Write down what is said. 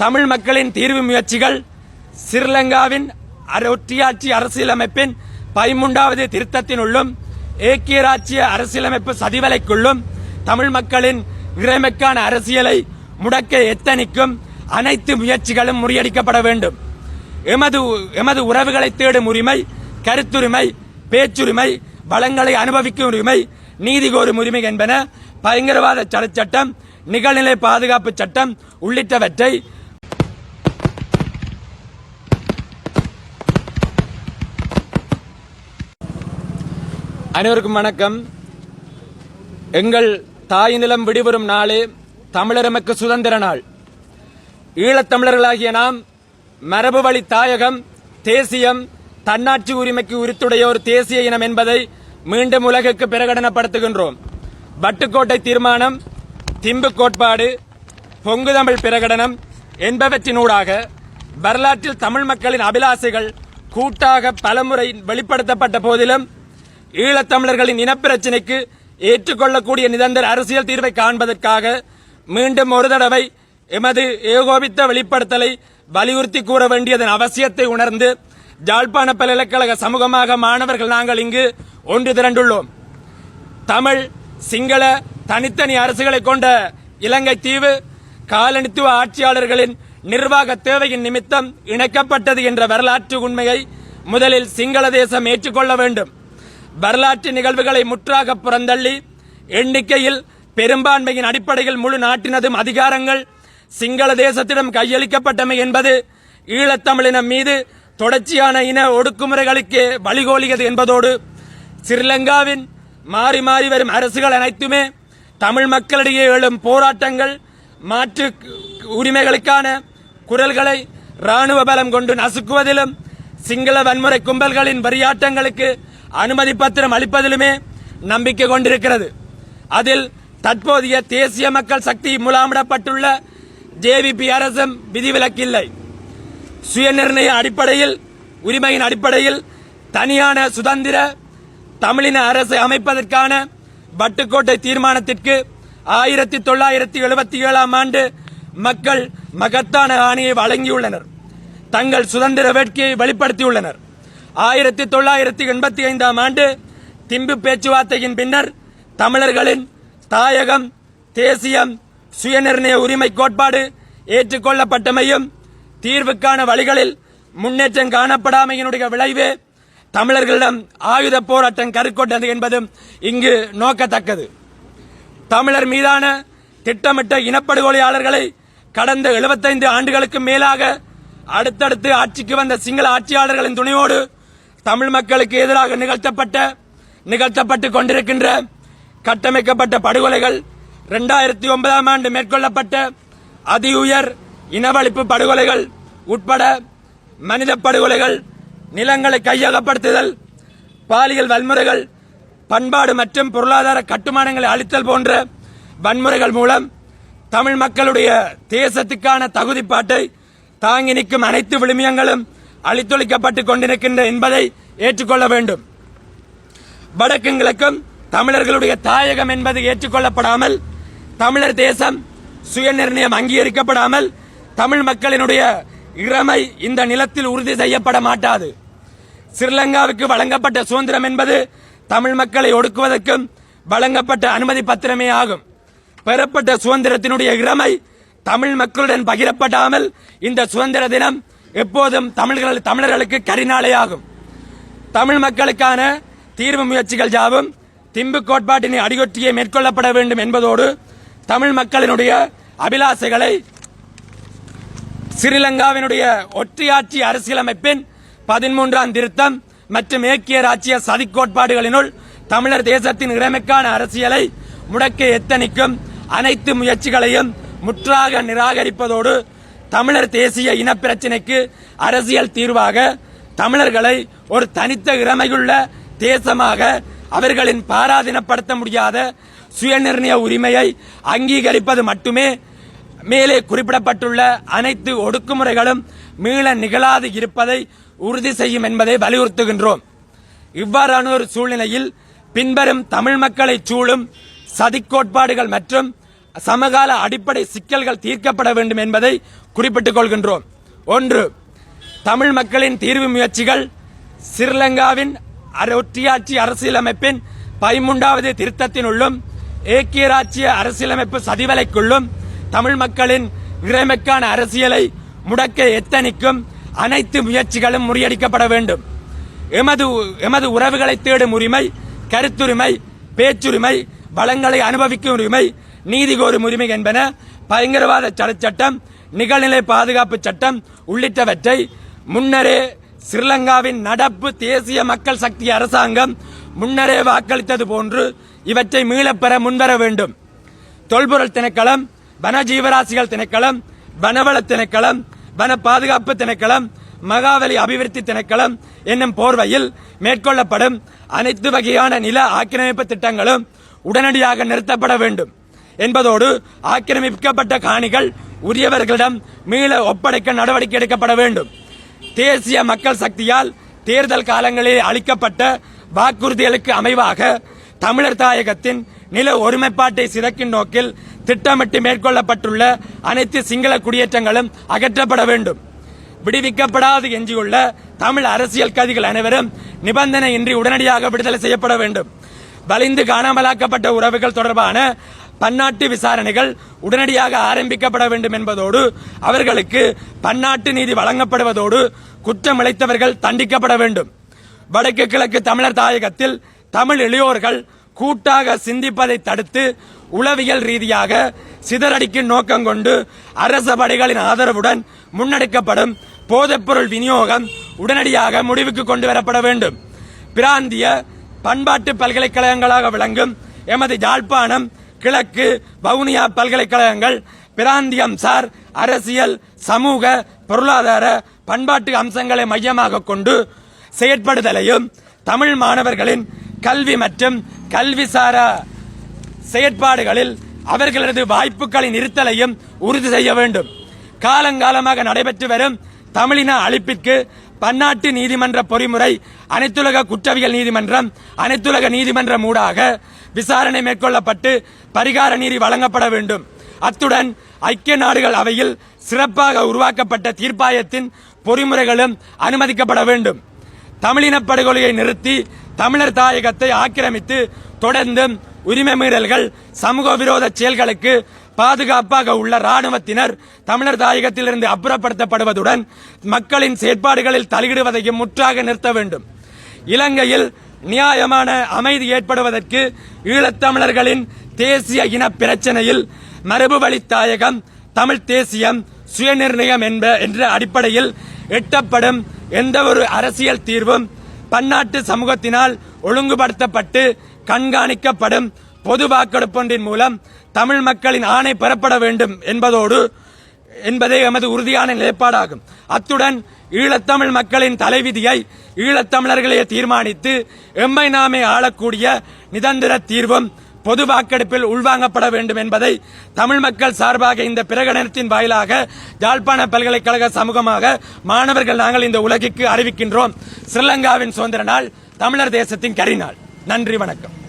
தமிழ் மக்களின் தீர்வு முயற்சிகள் ஸ்ரீலங்காவின் அர- அரசியலமைப்பின் பதிமூன்றாவது திருத்தத்தினுள்ளும் ஏக்கியராட்சிய அரசியலமைப்பு சதிவலைக்குள்ளும் தமிழ் மக்களின் இறைமைக்கான அரசியலை முடக்க எத்தனிக்கும் அனைத்து முயற்சிகளும் முறியடிக்கப்பட வேண்டும். எமது எமது உறவுகளை தேடும் உரிமை கருத்துரிமை பேச்சுரிமை வளங்களை அனுபவிக்கும் உரிமை நீதி கோரும் உரிமை என்பன பயங்கரவாத தடை சட்டம் நிகழ்நிலை பாதுகாப்பு சட்டம் உள்ளிட்டவற்றை அனைவருக்கும் வணக்கம். எங்கள் தாய் நிலம் விடுபெறும் நாளே தமிழரமக்கு சுதந்திர நாள். ஈழத்தமிழர்களாகிய நாம் மரபு வழி தாயகம் தேசியம் தன்னாட்சி உரிமைக்கு உரித்துடைய ஒரு தேசிய இனம் என்பதை மீண்டும் உலகுக்கு பிரகடனப்படுத்துகின்றோம். பட்டுக்கோட்டை தீர்மானம் திம்பு கோட்பாடு பொங்கு தமிழ் பிரகடனம் என்பவற்றினூடாக வரலாற்றில் தமிழ் மக்களின் அபிலாசைகள் கூட்டாக பலமுறை வெளிப்படுத்தப்பட்ட போதிலும் ஈழத்தமிழர்களின் இனப்பிரச்சினைக்கு ஏற்றுக்கொள்ளக்கூடிய நிரந்தர அரசியல் தீர்வை காண்பதற்காக மீண்டும் ஒரு தடவை எமது ஏகோபித்த வெளிப்படுத்தலை வலியுறுத்தி கூற வேண்டியதன் அவசியத்தை உணர்ந்து ஜாழ்ப்பாண பல்கலைக்கழக சமூகமாக மாணவர்கள் நாங்கள் இங்கு ஒன்று திரண்டுள்ளோம். தமிழ் சிங்கள தனித்தனி அரசுகளை கொண்ட இலங்கை தீவு காலனித்துவ ஆட்சியாளர்களின் நிர்வாக தேவையின் நிமித்தம் இணைக்கப்பட்டது என்ற வரலாற்று உண்மையை முதலில் சிங்கள தேசம் ஏற்றுக்கொள்ள வேண்டும். வரலாற்று நிகழ்வுகளை முற்றாக புறந்தள்ளி எண்ணிக்கையில் பெரும்பான்மையின் அடிப்படையில் முழு நாட்டினதும் அதிகாரங்கள் சிங்கள தேசத்திடம் கையளிக்கப்பட்டமை என்பது ஈழத்தமிழினம் மீது தொடர்ச்சியான இன ஒடுக்குமுறைகளுக்கு வழிகோலியது என்பதோடு ஸ்ரீலங்காவின் மாறி மாறி வரும் அரசுகள் அனைத்துமே தமிழ் மக்களிடையே எழும் போராட்டங்கள் மாற்று உரிமைகளுக்கான குரல்களை ராணுவ பலம் கொண்டு நசுக்குவதிலும் சிங்கள வன்முறை கும்பல்களின் வரியாட்டங்களுக்கு அனுமதி பத்திரம் அளிப்பதிலுமே நம்பிக்கை கொண்டிருக்கிறது. அதில் தற்போதைய தேசிய மக்கள் சக்தி முலாமிடப்பட்டுள்ள ஜேவிபி அரசும் விதிவிலக்கில்லை. சுயநிர்ணய அடிப்படையில் உரிமையின் அடிப்படையில் தனியான சுதந்திர தமிழின அரசை அமைப்பதற்கான வட்டுக்கோட்டை தீர்மானத்திற்கு ஆயிரத்தி தொள்ளாயிரத்தி எழுபத்தி ஏழாம் ஆண்டு மக்கள் மகத்தான ஆணையை வழங்கியுள்ளனர். தங்கள் சுதந்திர வேட்கையை வெளிப்படுத்தியுள்ளனர். ஆயிரத்தி தொள்ளாயிரத்தி எண்பத்தி ஐந்தாம் ஆண்டு திம்பு பேச்சுவார்த்தையின் பின்னர் தமிழர்களின் தாயகம் தேசியம் சுயநிர்ணய உரிமை கோட்பாடு ஏற்றுக்கொள்ளப்பட்டமையும் தீர்வுக்கான வழிகளில் முன்னேற்றம் காணப்படாமையினுடைய விளைவே தமிழர்களிடம் ஆயுத போராட்டம் கருக்கொண்டது என்பதும் இங்கு நோக்கத்தக்கது. தமிழர் மீதான திட்டமிட்ட இனப்படுகொலையாளர்களை கடந்த 75 ஆண்டுகளுக்கு மேலாக அடுத்தடுத்து ஆட்சிக்கு வந்த சிங்கள ஆட்சியாளர்களின் துணையோடு தமிழ் மக்களுக்கு எதிராக நிகழ்த்தப்பட்ட நிகழ்த்தப்பட்டு கொண்டிருக்கின்ற கட்டமைக்கப்பட்ட படுகொலைகள் 2009 ஒன்பதாம் ஆண்டு மேற்கொள்ளப்பட்ட அதி உயர் இனவழிப்பு படுகொலைகள் உட்பட மனித படுகொலைகள் நிலங்களை கையகப்படுத்துதல் பாலியல் வன்முறைகள் பண்பாடு மற்றும் பொருளாதார கட்டுமானங்களை அளித்தல் போன்ற வன்முறைகள் மூலம் தமிழ் மக்களுடைய தேசத்துக்கான தகுதிப்பாட்டை தாங்கி நிற்கும் அனைத்து விழுமியங்களும் அழித்தொழிக்கப்பட்டுக் கொண்டிருக்கின்ற என்பதை ஏற்றுக்கொள்ள வேண்டும். வடக்கும் கிழக்கும் தமிழர்களுடைய தாயகம் என்பது ஏற்றுக்கொள்ளப்படாமல் தமிழர் தேசம் சுயநிர்ணயம் அங்கீகரிக்கப்படாமல் தமிழ் மக்களினுடைய இறமை இந்த நிலத்தில் உறுதி செய்யப்பட மாட்டாது. ஸ்ரீலங்காவுக்கு வழங்கப்பட்ட சுதந்திரம் என்பது தமிழ் மக்களை ஒடுக்குவதற்கும் வழங்கப்பட்ட அனுமதி பத்திரமே ஆகும். பெறப்பட்ட சுதந்திரத்தினுடைய இறமை தமிழ் மக்களுடன் பகிரப்படாமல் இந்த சுதந்திர தினம் எப்போதும் தமிழர்கள் தமிழர்களுக்கு கரிநாளையாகும் தமிழ் மக்களுக்கான தீர்வு முயற்சிகள் யாவும் திம்பு கோட்பாட்டினை அடியொற்றியே மேற்கொள்ளப்பட வேண்டும் என்பதோடு தமிழ் மக்களினுடைய அபிலாசைகளை ஸ்ரீலங்காவினுடைய ஒற்றையாட்சி அரசியலமைப்பின் பதிமூன்றாம் திருத்தம் மற்றும் ஏக்கிய ராச்சிய சதி கோட்பாடுகளினுள் தமிழர் தேசத்தின் இறைமைக்கான அரசியலை முடக்க எத்தனிக்கும் அனைத்து முயற்சிகளையும் முற்றாக நிராகரிப்பதோடு தமிழர் தேசிய இனப்பிரச்சினைக்கு அரசியல் தீர்வாக தமிழர்களை ஒரு தனித்த இறமையுள்ள தேசமாக அவர்களின் பாராதீனப்படுத்த முடியாத சுயநிர்ணய உரிமையை அங்கீகரிப்பது மட்டுமே மேலே குறிப்பிடப்பட்டுள்ள அனைத்து ஒடுக்குமுறைகளும் மீள நிகழாது இருப்பதை உறுதி செய்யும் என்பதை வலியுறுத்துகின்றோம். இவ்வாறான ஒரு சூழ்நிலையில் பின்வரும் தமிழ் மக்களை சூழும் சதிக் கோட்பாடுகள் மற்றும் சமகால அடிப்படை சிக்கல்கள் தீர்க்கப்பட வேண்டும் என்பதை குறிப்பிட்டுக் கொள்கின்றோம். ஒன்று தமிழ் மக்களின் தீர்வு முயற்சிகள் ஸ்ரீலங்காவின் அர- அரசியலமைப்பின் பதிமூன்றாவது திருத்தத்தினுள்ளும் ஏக்கியராட்சிய அரசியலமைப்பு சதிவலைக்குள்ளும் தமிழ் மக்களின் இறைமைக்கான அரசியலை முடக்க எத்தனிக்கும் அனைத்து முயற்சிகளும் முறியடிக்கப்பட வேண்டும். எமது எமது உறவுகளை தேடும் உரிமை கருத்துரிமை பேச்சுரிமை வளங்களை அனுபவிக்கும் உரிமை நீதி கோரும் உரிமை என்பன பயங்கரவாத தடை சட்டம் நிகழ்நிலை பாதுகாப்பு சட்டம் உள்ளிட்டவற்றை முன்னரே ஸ்ரீலங்காவின் நடப்பு தேசிய மக்கள் சக்தி அரசாங்கம் முன்னரே வாக்களித்தது போன்று இவற்றை மீளப்பெற முன்வர வேண்டும். தொல்பொருள் திணைக்களம் வன ஜீவராசிகள் திணைக்களம் வனவள திணைக்களம் வன பாதுகாப்பு திணைக்களம் மகாவலி அபிவிருத்தி திணைக்களம் என்னும் போர்வையில் மேற்கொள்ளப்படும் அனைத்து வகையான நில ஆக்கிரமிப்பு திட்டங்களும் உடனடியாக நிறுத்தப்பட வேண்டும். என்பதோடு ஆக்கிரமிக்கப்பட்ட காணிகள் உரியவர்களிடம் மீள ஒப்படைக்க நடவடிக்கை எடுக்கப்பட வேண்டும். தேசிய மக்கள் சக்தியால் தேர்தல் காலங்களில் அளிக்கப்பட்ட வாக்குறுதிகளுக்கு அமைவாக தமிழர் தாயகத்தின் நில ஒருமைப்பாட்டை சிதைக்கும் நோக்கில் திட்டமிட்டு மேற்கொள்ளப்பட்டுள்ள அனைத்து சிங்கள குடியேற்றங்களும் அகற்றப்பட வேண்டும். விடுவிக்கப்படாது எஞ்சியுள்ள தமிழ் அரசியல் கைதிகள் அனைவரும் நிபந்தனையின்றி உடனடியாக விடுதலை செய்யப்பட வேண்டும். வலிந்து காணாமலாக்கப்பட்ட உறவுகள் தொடர்பான பன்னாட்டு விசாரணைகள் உடனடியாக ஆரம்பிக்கப்பட வேண்டும் என்பதோடு அவர்களுக்கு பன்னாட்டு நீதி வழங்கப்படுவதோடு குற்றம் இழைத்தவர்கள் தண்டிக்கப்பட வேண்டும். வடக்கு கிழக்கு தமிழர் தாயகத்தில் தமிழ் இளையோர்கள் கூட்டாக சிந்திப்பதை தடுத்து உளவியல் ரீதியாக சிதறடிக்கும் நோக்கம் கொண்டு அரச படைகளின் ஆதரவுடன் முன்னெடுக்கப்படும் போதைப்பொருள் விநியோகம் உடனடியாக முடிவுக்கு கொண்டு வரப்பட வேண்டும். பிராந்திய பண்பாட்டு பல்கலைக்கழகங்களாக விளங்கும் எமது யாழ்ப்பாணம் கிழக்கு வவுனியா பல்கலைக்கழகங்கள் பிராந்தியம் சார் அரசியல் சமூக பொருளாதார பண்பாட்டு அம்சங்களை மையமாக கொண்டு செயற்படுதலையும் தமிழ் மாணவர்களின் கல்வி மற்றும் கல்விசார செயற்பாடுகளில் அவர்களது வாய்ப்புகளின் இருத்தலையும் உறுதி செய்ய வேண்டும். காலங்காலமாக நடைபெற்று வரும் தமிழின அழிப்பிற்கு பன்னாட்டு நீதிமன்ற பொறிமுறை அனைத்துலக குற்றவியல் நீதிமன்றம் அனைத்துலக நீதிமன்றம் ஊடாக விசாரணை மேற்கொள்ளப்பட்டு பரிகார நீதி வழங்கப்பட வேண்டும். அத்துடன் ஐக்கிய நாடுகள் அவையில் சிறப்பாக உருவாக்கப்பட்ட தீர்ப்பாயத்தின் பொறிமுறைகளும் அனுமதிக்கப்பட வேண்டும். தமிழின படுகொலையை நிறுத்தி தமிழர் தாயகத்தை ஆக்கிரமித்து தொடர்ந்தும் உரிமை மீறல்கள் சமூக விரோத செயல்களுக்கு பாதுகாப்பாக உள்ள ராணுவத்தினர் தமிழர் தாயகத்திலிருந்து அப்புறப்படுத்தப்படுவதுடன் மக்களின் செயற்பாடுகளில் தலையிடுவதையும் முற்றாக நிறுத்த வேண்டும். இலங்கையில் நியாயமான அமைதி ஏற்படுவதற்கு ஈழத்தமிழர்களின் தேசிய இன பிரச்சனையில் மரபுவழி தாயகம் தமிழ் தேசியம் சுயநிர்ணயம் என்ப என்ற அடிப்படையில் எட்டப்படும் எந்த ஒரு அரசியல் தீர்வும் பன்னாட்டு சமூகத்தினால் ஒழுங்குபடுத்தப்பட்டு கண்காணிக்கப்படும் பொது வாக்கெடுப்பொன்றின் மூலம் தமிழ் மக்களின் ஆணை பெறப்பட வேண்டும் என்பதோடு என்பதே எமது உறுதியான நிலைப்பாடாகும். அத்துடன் ஈழத்தமிழ் மக்களின் தலைவிதியை ஈழத்தமிழர்களே தீர்மானித்து எம்மை நாமே ஆளக்கூடிய நிதந்திர தீர்வும் பொது வாக்கெடுப்பில் உள்வாங்கப்பட வேண்டும் என்பதை தமிழ் மக்கள் சார்பாக இந்த பிரகடனத்தின் வாயிலாக யாழ்ப்பாண பல்கலைக்கழக சமூகமாக மாணவர்கள் நாங்கள் இந்த உலகிற்கு அறிவிக்கின்றோம். ஸ்ரீலங்காவின் சுதந்திர நாள் தமிழர் தேசத்தின் கரிநாள். நன்றி வணக்கம்.